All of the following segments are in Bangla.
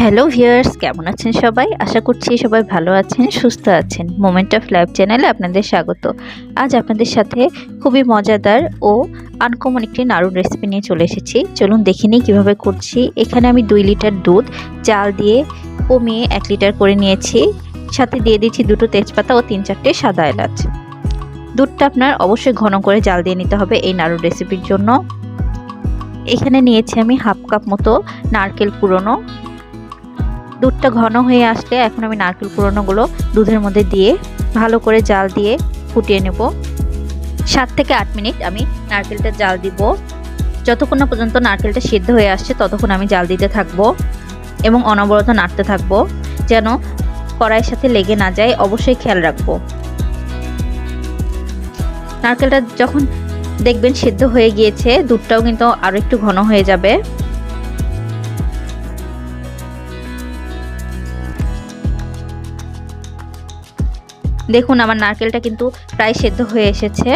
হ্যালো ভিউয়ার্স কেমন আছেন সবাই? আশা করছি সবাই ভালো আছেন, সুস্থ আছেন। মোমেন্ট অফ লাইফ চ্যানেলে আপনাদের স্বাগত। আজ আপনাদের সাথে খুবই মজাদার ও আনকমন একটি নাড়ুর রেসিপি নিয়ে চলে এসেছি। চলুন দেখে নিই কীভাবে করছি। এখানে আমি দুই লিটার দুধ, চাল দিয়ে কমিয়ে এক লিটার করে নিয়েছি। সাথে দিয়ে দিচ্ছি দুটো তেজপাতা ও তিন চারটে সাদা এলাচ। দুধটা আপনার অবশ্যই ঘন করে জাল দিয়ে নিতে হবে এই নাড়ুর রেসিপির জন্য। এখানে নিয়েছি আমি হাফ কাপ মতো নারকেল পুরনো দুধটা ঘন হয়ে আসলে এখন আমি নারকেল পুরনোগুলো দুধের মধ্যে দিয়ে ভালো করে জাল দিয়ে ফুটিয়ে নেব। সাত থেকে আট মিনিট আমি নারকেলটা জাল দিব। যতক্ষণ না পর্যন্ত নারকেলটা সিদ্ধ হয়ে আসছে ততক্ষণ আমি জাল দিতে থাকব এবং অনবরত নাড়তে থাকব যেন কড়াইয়ের সাথে লেগে না যায়, অবশ্যই খেয়াল রাখব। নারকেলটা যখন দেখবেন সিদ্ধ হয়ে গিয়েছে, দুধটাও কিন্তু আরও একটু ঘন হয়ে যাবে। দেখুন, আমার নারকেলটা কিন্তু প্রায় সেদ্ধ হয়ে এসেছে।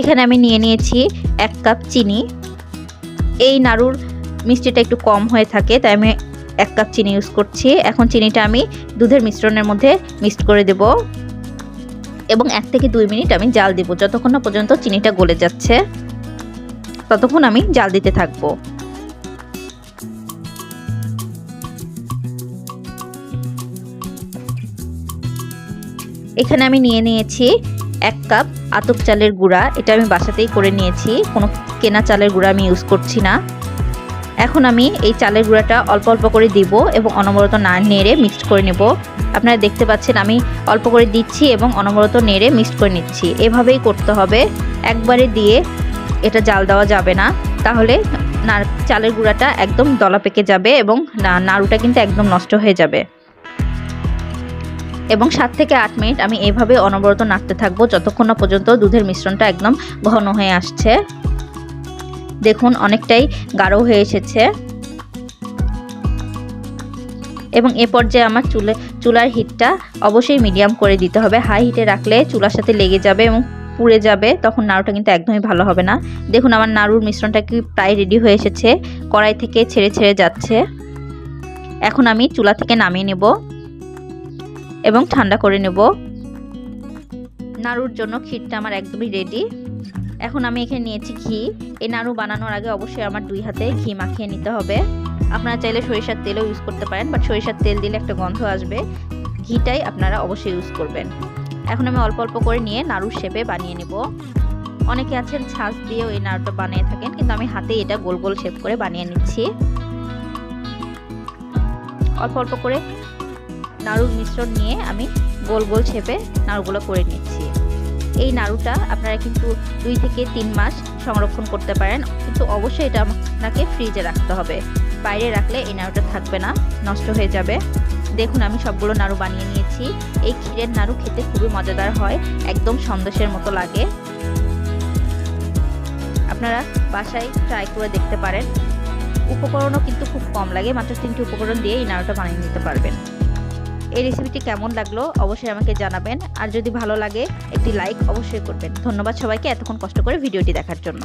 এখানে আমি নিয়ে নিয়েছি এক কাপ চিনি। এই নাড়ুর মিষ্টিটা একটু কম হয়ে থাকে, তাই আমি এক কাপ চিনি ইউজ করছি। এখন চিনিটা আমি দুধের মিশ্রণের মধ্যে মিক্সড করে দেব। এবং এক থেকে দুই মিনিট আমি জাল দিব, যতক্ষণ না পর্যন্ত চিনিটা গলে যাচ্ছে, ততক্ষণ আমি জাল দিতে থাকব। এখানে আমি নিয়ে নিয়েছি এক কাপ আতপ চালের গুঁড়া। এটা আমি বাসাতেই করে নিয়েছি। কোনো কেনা চালের গুঁড়া আমি ইউজ করছি না। এখন আমি এই চালের গুঁড়াটা অল্প অল্প করে দিব এবং অনবরত না নেড়ে মিক্সড করে নেব। আপনারা দেখতে পাচ্ছেন আমি অল্প করে দিচ্ছি এবং অনবরত নেড়ে মিক্সড করে নিচ্ছি। এভাবেই করতে হবে। একবারে দিয়ে এটা জাল দেওয়া যাবে না। তাহলে চালের গুঁড়াটা একদম দলা পেকে যাবে এবং নাড়ুটা কিন্তু একদম নষ্ট হয়ে যাবে। এবং সাত থেকে আট মিনিট আমি এইভাবে অনবরত নাড়তে থাকব যতক্ষণ না পর্যন্ত দুধের মিশ্রণটা একদম ঘন হয়ে আসছে। দেখুন, অনেকটাই গাঢ় হয়ে এসেছে। এবং এ পর্যায়ে আমার চুলে, চুলার হিটটা অবশ্যই মিডিয়াম করে দিতে হবে। হাই হিটে রাখলে চুলার সাথে লেগে যাবে এবং পুড়ে যাবে, তখন নাড়ুটা কিন্তু একদমই ভালো হবে না। দেখুন, আমার নাড়ুর মিশ্রণটা কি প্রায় রেডি হয়ে এসেছে, কড়াই থেকে ছেড়ে ছেড়ে যাচ্ছে। এখন আমি চুলা থেকে নামিয়ে নেব। এবং ঠান্ডা করে নেব। নাড়ুর জন্য ক্ষীরটা আমার একদমই রেডি এখন আমি এখানে নিয়েছি ঘি। এই নাড়ু বানানোর আগে অবশ্যই আমার দুই হাতে ঘি মাখিয়ে নিতে হবে। আপনারা চাইলে সরিষার তেলও ইউজ করতে পারেন বাট সরিষার তেল দিলে একটা গন্ধ আসবে। ঘিটাই আপনারা অবশ্যই ইউজ করবেন। এখন আমি অল্প অল্প করে নিয়ে নাড়ুর শেপে বানিয়ে নেব। অনেকে আছেন ছাঁচ দিয়েও এই নাড়ুটা বানিয়ে থাকেন, কিন্তু আমি হাতে এটা গোল গোল শেপ করে বানিয়ে নিচ্ছি। অল্প অল্প করে নাড়ুর মিশ্রণ নিয়ে আমি গোল গোল শেপে নাড়ুগুলো করে নিচ্ছি। এই নাড়ুটা আপনারা কিন্তু দুই থেকে তিন মাস সংরক্ষণ করতে পারেন, কিন্তু অবশ্যই এটা আপনাকে ফ্রিজে রাখতে হবে। বাইরে রাখলে এই নাড়ুটা থাকবে না, নষ্ট হয়ে যাবে। দেখুন, আমি সবগুলো নাড়ু বানিয়ে নিয়েছি। এই ক্ষীরের নাড়ু খেতে খুবই মজাদার হয়, একদম সন্দেশের মতো লাগে। আপনারা বাসায় ট্রাই করে দেখতে পারেন। উপকরণও কিন্তু খুব কম লাগে, মাত্র তিনটি উপকরণ দিয়ে এই নাড়ুটা বানিয়ে নিতে পারবেন। এই রেসিপিটি কেমন লাগল অবশ্যই আমাকে জানাবেন। আর যদি ভালো লাগে, একটি লাইক অবশ্যই করবেন। ধন্যবাদ সবাইকে এতক্ষণ কষ্ট করে ভিডিওটি দেখার জন্য।